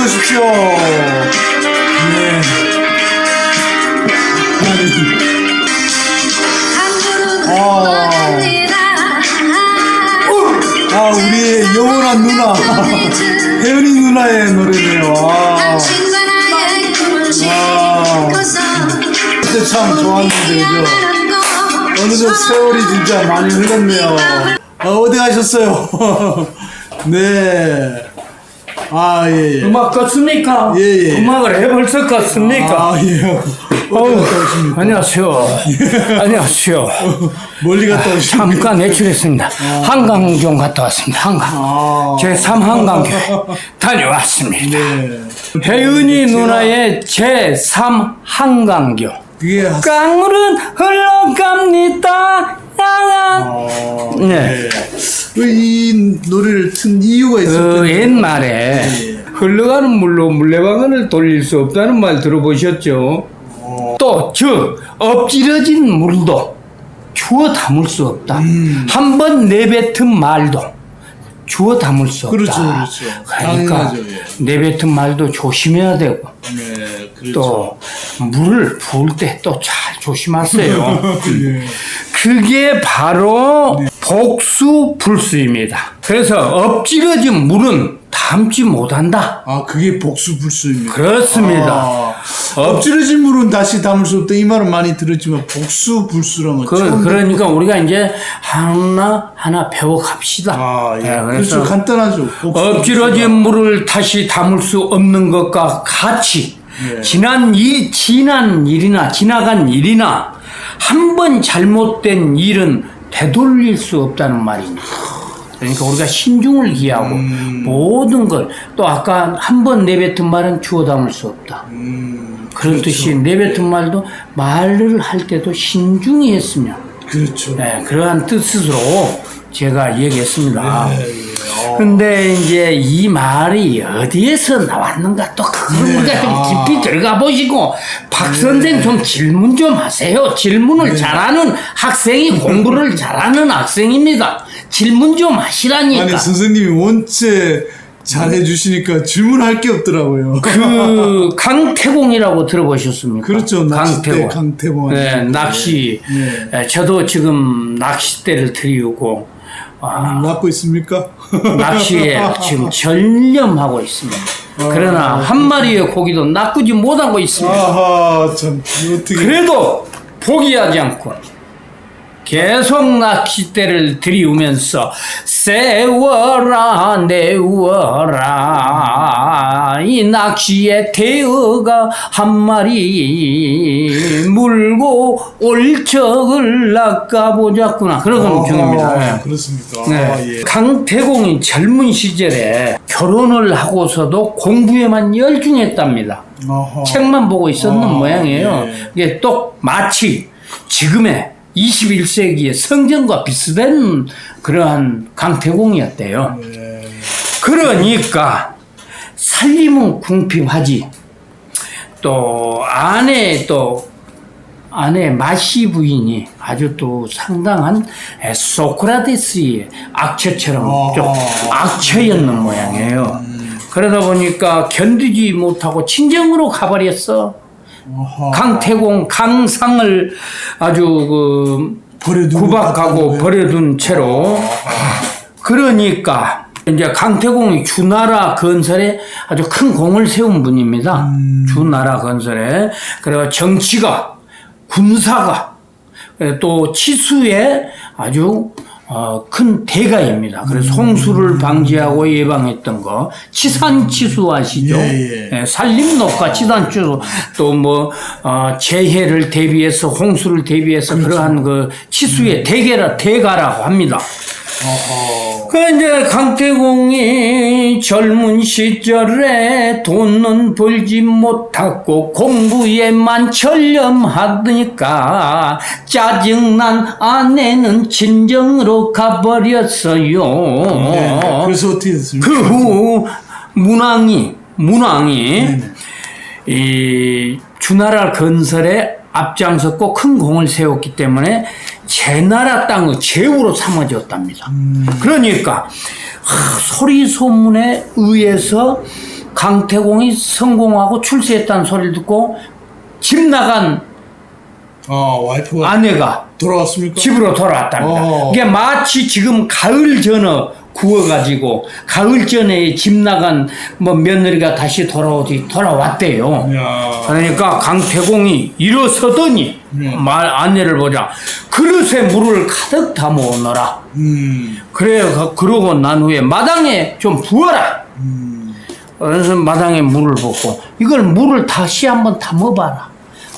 어서 오십시오. 네. 아. 아, 우리의 영원한 누나. 혜연이 누나의 노래네요. 아, 그때 참 좋았는데, 그죠? 어느덧 세월이 진짜 많이 흘렀네요. 아, 어디 가셨어요? 네. 아, 예, 예. 음악 껐습니까? 예, 예. 음악을 해볼 것 같습니까? 아, 예. 어우, 갔다 오십니까? 안녕하세요. 안녕하세요. 멀리 갔다 오십니까? 잠깐 외출했습니다. 한강 좀 갔다 왔습니다. 한강. 아. 제3 한강교회 다녀왔습니다. 네. 혜은이 누나의 제3 한강교. 그게 하- 강물은 흘러갑니다. 야야. 어, 네. 네. 왜이 노래를 튼 이유가 있었 그. 옛말에 흘러가는 물로 물레방아를 돌릴 수 없다는 말 들어보셨죠? 또, 즉, 엎질러진 물도 주워 담을 수 없다. 음. 한번 내뱉은 말도 주워 담을 수 없다. 그렇죠, 그렇죠. 그러니까 당연하죠, 예. 내뱉은 말도 조심해야 되고 네, 그렇죠. 또 물을 부을 때 또 잘 조심하세요. 예. 그게 바로 복수 불수입니다. 그래서 엎질러진 물은 담지 못한다. 아, 그게 복수 불수입니다. 그렇습니다. 아, 엎질러진 물은 다시 담을 수 없다. 이 말은 많이 들었지만 복수 불수란 건 그, 그러니까 우리가 이제 하나 하나 배워갑시다. 아, 예. 네, 그렇죠. 간단하죠. 복수. 엎질러진 물을 다시 담을 수 없는 것과 같이 예. 지난 일, 지난 일이나 지나간 일이나 한 번 잘못된 일은 되돌릴 수 없다는 말입니다. 그러니까 우리가 신중을 기하고 음. 모든 걸 또 아까 한 번 내뱉은 말은 주워 담을 수 없다. 음, 그런 뜻이 내뱉은 말도 말을 할 때도 신중히 했으면 그렇죠. 네, 그러한 뜻으로 제가 얘기했습니다. 예, 예. 어. 근데 이제 이 말이 어디에서 나왔는가 또 그걸 네. 우리가 좀 아. 깊이 들어가 보시고 박 선생 좀 질문 좀 하세요. 질문을 잘하는 학생이 공부를 잘하는 학생입니다. 질문 좀 하시라니까. 아니, 선생님이 원체 잘해 주시니까 질문할 게 없더라고요. 그 강태공이라고 들어보셨습니까? 그렇죠. 낚싯대 강태공. 네, 낚시. 네. 예, 저도 지금 낚싯대를 들이우고 아, 낳고 있습니까? 낚시에 지금 전념하고 있습니다. 그러나 한 마리의 고기도 낚지 못하고 있습니다. 아하, 참. 이거 어떻게. 그래도 포기하지 않고 계속 낚싯대를 들이우면서 세워라 내워라 이 낚시의 대어가 한 마리 물고 올 적을 낚아보자꾸나 그런 아하, 중입니다. 네. 그렇습니까? 네. 아, 예. 강태공이 젊은 시절에 결혼을 하고서도 공부에만 열중했답니다. 아하. 책만 보고 있었는 아, 모양이에요. 예. 이게 또 마치 지금의 21세기의 성전과 비슷한 그러한 강태공이었대요. 예. 그러니까 살림은 궁핍하지. 또 아내 또 아내 마시 부인이 아주 또 상당한 에, 소크라테스의 악처처럼 아. 좀 악처였는 모양이에요. 그러다 보니까 견디지 못하고 친정으로 가버렸어. 강태공 강상을 아주 그 버려두고 구박하고 갔다는? 버려둔 채로 그러니까 이제 강태공이 주나라 건설에 아주 큰 공을 세운 분입니다. 음. 주나라 건설에 그리고 정치가 군사가 그리고 또 치수에 아주 어, 큰 대가입니다. 그래서 음. 홍수를 방지하고 예방했던 거 치산 치수 아시죠? 예, 예. 산림 녹화 치산 치수 또뭐 어, 재해를 대비해서 홍수를 대비해서 그렇죠. 그러한 그 치수의 대가라 대가라고 합니다. 그 이제 강태공이 젊은 시절에 돈은 벌지 못하고 공부에만 전념하니까 짜증난 아내는 친정으로 가버렸어요. 네. 그래서 어떻게 됐습니까? 그후 문왕이 문왕이 네 네. 이 주나라 건설에 앞장섰고 큰 공을 세웠기 때문에 제 나라 땅의 제후로 삼아졌답니다. 그러니까 하, 소리 소문에 의해서 강태공이 성공하고 출세했다는 소리를 듣고 집 나간 아 와이프가 아내가 돌아왔습니까? 집으로 돌아왔답니다. 어. 이게 마치 지금 가을 전어 구워가지고 가을 전에 집 나간 뭐 며느리가 다시 돌아오지 돌아왔대요. 야. 그러니까 강태공이 일어서더니 네. 말 아내를 보자 그릇에 물을 가득 담아 오너라. 음. 그래 그- 그러고 난 후에 마당에 좀 부어라. 음. 그래서 마당에 물을 붓고 이걸 물을 다시 한번 담아봐라.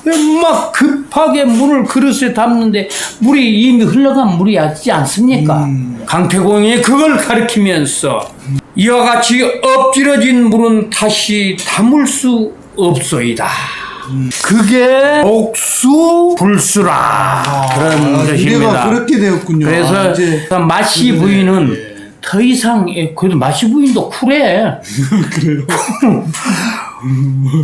왜막 급하게 물을 그릇에 담는데 물이 이미 흘러간 물이 아니지 않습니까? 음. 강태공이 그걸 가리키면서 이와 같이 엎질러진 물은 다시 담을 수 없소이다. 그게 옥수 불수라 그런 아, 뜻입니다. 이래가 그렇게 되었군요. 그래서 아, 이제 마시 네, 부인은 예. 더 이상 예, 그래도 마시 부인도 쿨해. 그래요.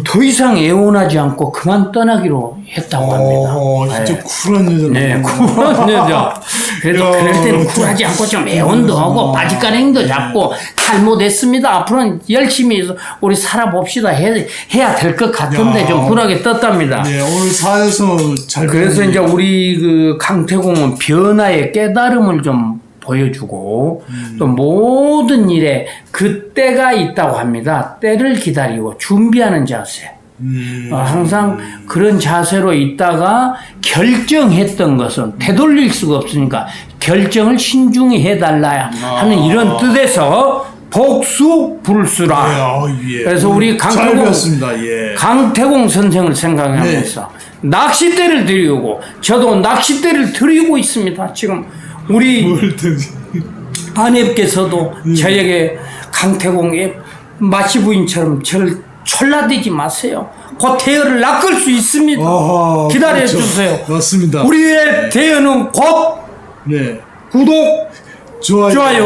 더 이상 애원하지 않고 그만 떠나기로 했다고 합니다. 어, 진짜 네. 쿨한 여자. 네, 쿨한 여자. 그래도 야, 그럴 때는. 쿨하지 않고 좀 애원도 하고 바지가랭이도 잡고 잘못했습니다. 앞으로는 열심히 우리 살아봅시다 해, 해야 될 것 같은데 야. 좀 쿨하게 떴답니다. 네, 오늘 사에서 잘. 그래서 이제 우리 그 강태공은 변화의 깨달음을 좀 보여주고 또 모든 일에 그 때가 있다고 합니다. 때를 기다리고 준비하는 자세. 음. 어, 항상 그런 자세로 있다가 결정했던 것은 되돌릴 수가 없으니까 결정을 신중히 해달라 하는 이런 뜻에서 복수 불수라. 아, 예. 그래서 우리 잘 강태공. 예. 강태공 선생을 생각하면서 낚싯대를 들이고 저도 낚싯대를 들이고 있습니다. 지금 우리 뭘 든지. 아내께서도 저에게 강태공의 마시부인처럼 저를 철라대지 마세요. 곧 대여를 낚을 수 있습니다. 아하, 기다려 그렇죠. 주세요. 맞습니다. 우리의 대여는 곧 네. 구독, 좋아요. 좋아요.